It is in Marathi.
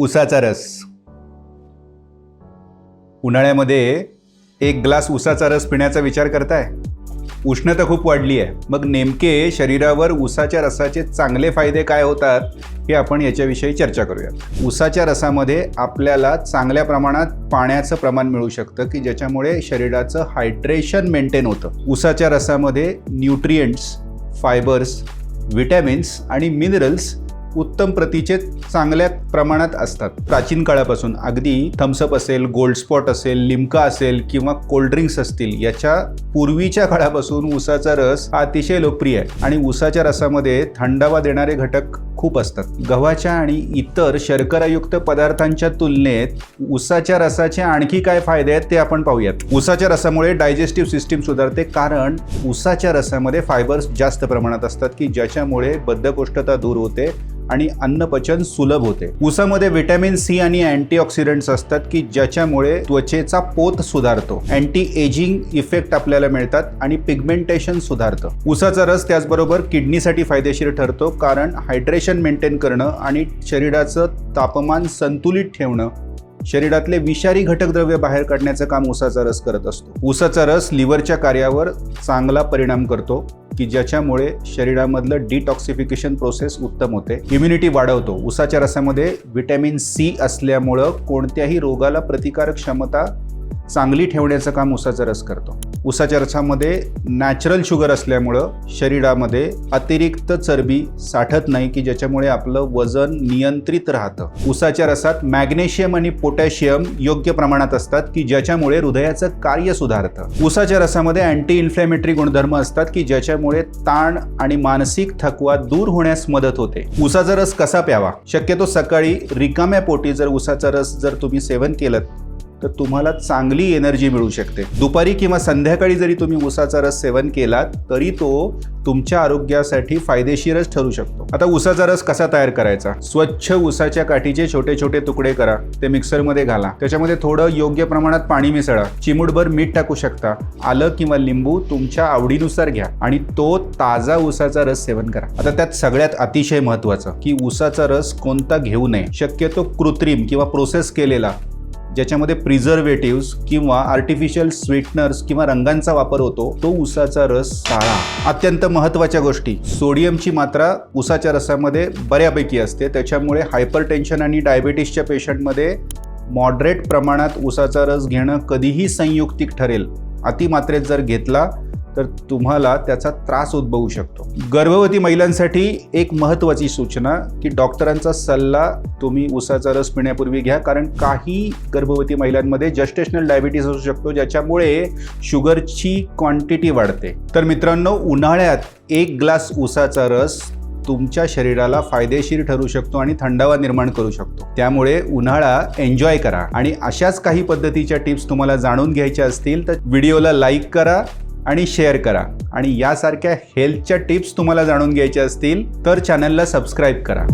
उसाचा रस. उन्हाळ्यामध्ये एक ग्लास उसाचा रस पिण्याचा विचार करताय? उष्णता खूप वाढली आहे मग नेमके शरीरावर उसाच्या रसाचे चांगले फायदे काय होतात हे आपण याच्याविषयी चर्चा करूयात. उसाच्या रसामध्ये आपल्याला चांगल्या प्रमाणात पाण्याचं प्रमाण मिळू शकतं की ज्याच्यामुळे शरीराचं हायड्रेशन मेंटेन होतं. उसाच्या रसामध्ये न्यूट्रियंट्स फायबर्स विटॅमिन्स आणि मिनरल्स उत्तम प्रतीचे चांगल्या प्रमाणात असतात. प्राचीन काळापासून अगदी थम्सअप असेल गोल्ड स्पॉट असेल लिमका असेल किंवा कोल्ड्रिंक्स असतील याच्या पूर्वीच्या काळापासून उसाचा रस हा अतिशय लोकप्रिय आहे. आणि उसाच्या रसामध्ये थंडावा देणारे घटक खूप असतात. गव्हाच्या आणि इतर शर्करायुक्त पदार्थांच्या तुलनेत उसाच्या रसाचे आणखी काय फायदे आहेत ते आपण पाहूयात. उसाच्या रसामुळे डायजेस्टिव्ह सिस्टीम सुधारते कारण उसाच्या रसामध्ये फायबर्स जास्त प्रमाणात असतात की ज्याच्यामुळे बद्धकोष्ठता दूर होते आणि अन्नपचन सुलभ होते. उसामध्ये व्हिटॅमिन सी आणि अँटीऑक्सिडंट्स असतात की ज्याच्यामुळे त्वचेचा पोत सुधारतो. अँटी एजिंग इफेक्ट आपल्याला मिळतात आणि पिगमेंटेशन सुधारतं. उसाचा रस त्याचबरोबर किडनीसाठी फायदेशीर ठरतो कारण हायड्रेशन मेंटेन करणं आणि शरीराचं तापमान संतुलित ठेवणं शरीरातले विषारी घटकद्रव्य बाहेर काढण्याचं काम उसाचा रस करत असतो. उसाचा रस लिव्हरच्या कार्यावर चांगला परिणाम करतो की ज्याच्यामुळे शरीरामधलं डिटॉक्सिफिकेशन प्रोसेस उत्तम होते. इम्युनिटी वाढवतो. उसाच्या रसामध्ये व्हिटॅमिन सी असल्यामुळं कोणत्याही रोगाला प्रतिकारक क्षमता चांगली ठेवण्याचं काम उसाचा रस करतो. उसाच्या रसामध्ये नॅचरल शुगर असल्यामुळं शरीरामध्ये अतिरिक्त चरबी साठत नाही की ज्याच्यामुळे आपलं वजन नियंत्रित राहतं. उसाच्या रसात मॅग्नेशियम आणि पोटॅशियम योग्य प्रमाणात असतात की ज्याच्यामुळे हृदयाचं कार्य सुधारतं. उसाच्या रसामध्ये अँटी इन्फ्लॅमेटरी गुणधर्म असतात की ज्याच्यामुळे ताण आणि मानसिक थकवा दूर होण्यास मदत होते. उसाचा रस कसा प्यावा? शक्यतो सकाळी रिकाम्या पोटी जर उसाचा रस जर तुम्ही सेवन केलं तर तुम्हाला चांगली एनर्जी मिळू शकते. दुपारी किंवा संध्याकाळी जरी तुम्ही उसाचा रस सेवन केलात तरी तो तुमच्या आरोग्यासाठी फायदेशीरच ठरू शकतो. आता उसाचा रस कसा तयार करायचा? स्वच्छ उसाच्या काठीचे छोटे छोटे तुकडे करा. ते मिक्सरमध्ये घाला. त्याच्यामध्ये थोडं योग्य प्रमाणात पाणी मिसळा. चिमूटभर मीठ टाकू शकता. आलं किंवा लिंबू तुमच्या आवडीनुसार घ्या आणि तो ताजा उसाचा रस सेवन करा. आता त्यात सगळ्यात अतिशय महत्वाचं की उसाचा रस कोणता घेऊ नये. शक्यतो कृत्रिम किंवा प्रोसेस केलेला. ज्याच्यामध्ये प्रिझर्वेटिव्स किंवा आर्टिफिशियल स्वीटनर्स किंवा रंगांचा वापर होतो तो उसाचा रस टाळा. अत्यंत महत्त्वाच्या गोष्टी. सोडियमची मात्रा उसाच्या रसामध्ये बऱ्यापैकी असते. त्याच्यामुळे हायपर टेन्शन आणि डायबिटीसच्या पेशंटमध्ये मॉडरेट प्रमाणात उसाचा रस घेणं कधीही संयुक्तिक ठरेल. अतिमात्रेत जर घेतला तर तुम्हाला त्याचा त्रास उद्भवू शकतो. गर्भवती महिलांसाठी एक महत्त्वाची सूचना की डॉक्टरांचा सल्ला तुम्ही उसाचा रस पिण्यापूर्वी घ्या कारण काही गर्भवती महिलांमध्ये जस्टेशनल डायबिटीस असू शकतो ज्याच्यामुळे शुगरची क्वांटिटी वाढते. तर मित्रांनो उन्हाळ्यात एक ग्लास उसाचा रस तुमच्या शरीराला फायदेशीर ठरू शकतो आणि थंडावा निर्माण करू शकतो. त्यामुळे उन्हाळा एन्जॉय करा. आणि अशाच काही पद्धतीच्या टिप्स तुम्हाला जाणून घ्यायच्या असतील तर व्हिडिओला लाईक करा. आणि शेअर करा. आणि यासारख्या हेल्थच्या टिप्स तुम्हाला जाणून घ्यायच्या असतील तर चॅनलला सबस्क्राईब करा.